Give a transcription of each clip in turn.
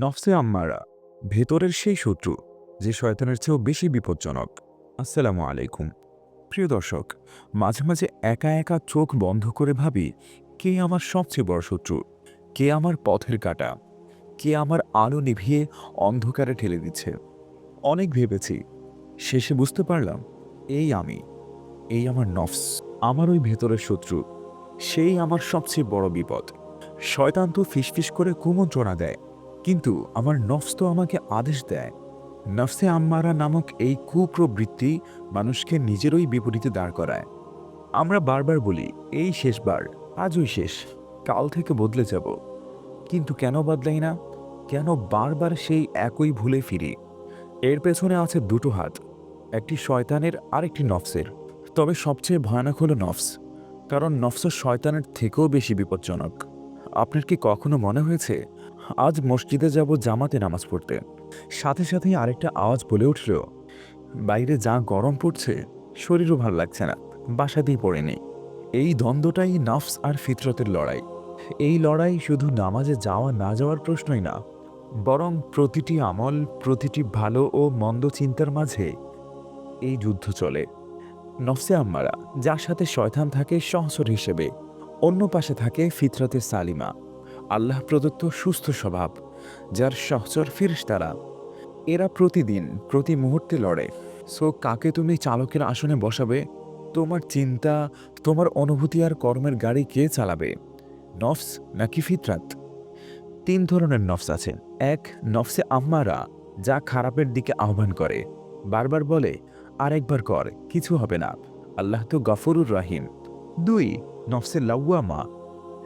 নফসে আম্মারা, ভেতরের সেই শত্রু, যে শয়তানের চেয়েও বেশি বিপজ্জনক। আসসালামু আলাইকুম। প্রিয় দর্শক, মাঝে মাঝে একা একা চোখ বন্ধ করে ভাবি, কে আমার সবচেয়ে বড় শত্রু? কে আমার পথের কাটা? কে আমার আলো নিভিয়ে অন্ধকারে ঠেলে দিচ্ছে? অনেক ভেবেছি, শেষে বুঝতে পারলাম, এই আমি, এই আমার নফস, আমার ওই ভেতরের শত্রু, সেই আমার সবচেয়ে বড় বিপদ। শয়তান তো ফিসফিস করে কুমন্ত্রণা দেয় কিন্তু আমার নফস তো আমাকে আদেশ দেয়। নফসে আম্মারা নামক এই কুপ্রবৃত্তি মানুষকে নিজেরই বিপরীতে দাঁড় করায়। আমরা বারবার বলি, এই শেষবার আজই শেষ, কাল থেকে বদলে যাব। কিন্তু কেন বদলাই না? কেন বারবার সেই একই ভুলে ফিরি? এর পেছনে আছে দুটো হাত, একটি শয়তানের আর একটি নফসের। তবে সবচেয়ে ভয়ানক হলো নফস, কারণ নফস শয়তানের থেকেও বেশি বিপজ্জনক। আপনার কি কখনো মনে হয়েছে আজ মসজিদে যাব জামাতে নামাজ পড়তে। সাথে সাথেই আরেকটা আওয়াজ বলে উঠল, বাইরে যা গরম পড়ছে, শরীরও ভালো লাগছে না, বাসাতেই পড়ে নেই। এই দ্বন্দ্বটাই নফস আর ফিতরতের লড়াই। এই লড়াই শুধু নামাজে যাওয়া না যাওয়ার প্রশ্নই না, বরং প্রতিটি আমল, প্রতিটি ভালো ও মন্দ চিন্তার মাঝে এই যুদ্ধ চলে। নফসে আম্মারা, যার সাথে শয়তান থাকে সহসর হিসেবে, অন্য পাশে থাকে ফিতরতের সালিমা। আল্লাহ প্রদত্ত সুস্থ স্বভাব, যার সহচর ফিরিস্তারা এরা প্রতিদিন, প্রতি মুহূর্তে লড়ে। সো, কাকে তুমি চালকের আসনে বসাবে? তোমার চিন্তা, তোমার অনুভূতি আর কর্মের গাড়ি কে চালাবে? নফস নাকি ফিতরাত? তিন ধরনের নফস আছে। এক, নফসে আম্মারা, যা খারাপের দিকে আহ্বান করে। বারবার বলে, আরেকবার কর, কিছু হবে না। আল্লাহ তো গফরুর রাহিম। দুই, নফসে লাউয়ামা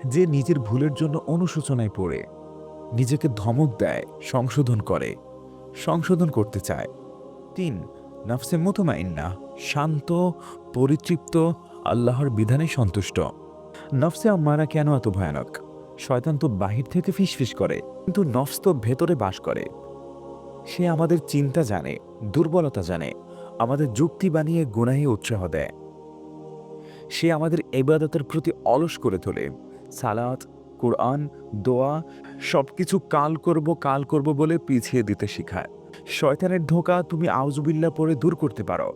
যে নিজের ভুলের জন্য অনুশোচনায় পড়ে, নিজেকে ধমক দেয়, সংশোধন করে, সংশোধন করতে চায়। তিন, নফসে মুতমাইন্না, শান্ত, পরিতৃপ্ত, আল্লাহর বিধানে সন্তুষ্ট। নফসে আম্মারা কেন এত ভয়ানক? শয়তান তো বাহির থেকে ফিসফিস করে, কিন্তু নফস তো ভেতরে বাস করে। সে আমাদের চিন্তা জানে, দুর্বলতা জানে, আমাদের যুক্তি বানিয়ে গুনাহে উৎসাহ দেয়। সে আমাদের এবাদতের প্রতি অলস করে তোলে সালাত, কোরআন, দোয়া সব কিছু কাল করব কাল করব বলে পিছিয়ে দিতে শেখায়। শয়তানের ধোকা তুমি আউজুবিল্লা পরে দূর করতে পারো।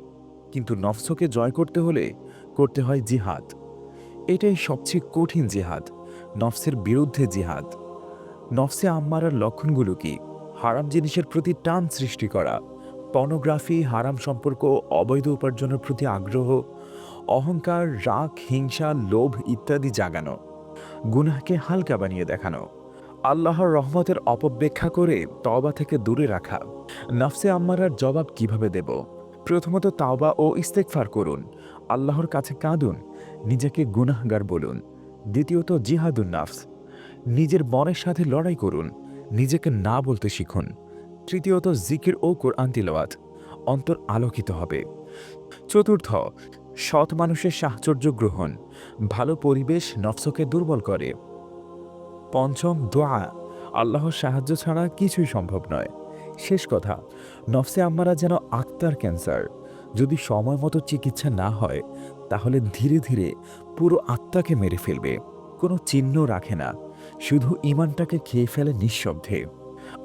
কিন্তু নফসকে জয় করতে হলে করতে হয় জিহাদ। এটাই সবচেয়ে কঠিন জিহাদ, নফসের বিরুদ্ধে জিহাদ। নফসে আম্মারার লক্ষণগুলো কি? হারাম জিনিসের প্রতি টান সৃষ্টি করা, পর্নোগ্রাফি, হারাম সম্পর্ক, অবৈধ উপার্জনের প্রতি আগ্রহ, অহংকার, রাগ, হিংসা, লোভ ইত্যাদি জাগানো। গুনাহকে হালকা বানিয়ে দেখানো। আল্লাহর রহমতের অপব্যাখ্যা করে তওবা থেকে দূরে রাখা। নফসে আম্মারার জবাব কীভাবে দেব? প্রথমত তাওবা ও ইস্তেকফার করুন। আল্লাহর কাছে কাঁদুন। নিজেকে গুনাহগার বলুন। দ্বিতীয়ত জিহাদুন নাফস। নিজের মনের সাথে লড়াই করুন। নিজেকে না বলতে শিখুন। তৃতীয়ত জিকির ও কোরআন তিলওয়াত। অন্তর আলোকিত হবে। চতুর্থ সৎ মানুষের সাহচর্য গ্রহণ, ভালো পরিবেশ নফসকে দুর্বল করে। পঞ্চম দোয়া, আল্লাহর সাহায্য ছাড়া কিছুই সম্ভব নয়। শেষ কথা, নফসে আম্মারা যেন আক্তার ক্যান্সার। যদি সময় মতো চিকিৎসা না হয়, তাহলে ধীরে ধীরে পুরো আত্মাকে মেরে ফেলবে। কোনো চিহ্ন রাখে না, শুধু ইমানটাকে খেয়ে ফেলে নিঃশব্দে।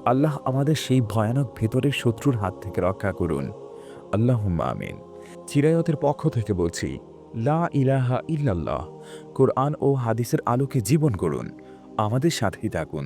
আল্লাহ আমাদের সেই ভয়ানক ভেতরের শত্রুর হাত থেকে রক্ষা করুন। আল্লাহ আমিন। চিরায়তের পক্ষ থেকে বলছি, লা ইলাহা ইল্লাল্লাহ, কোরআন ও হাদিসের আলোকে জীবন করুন, আমাদের সাথেই থাকুন।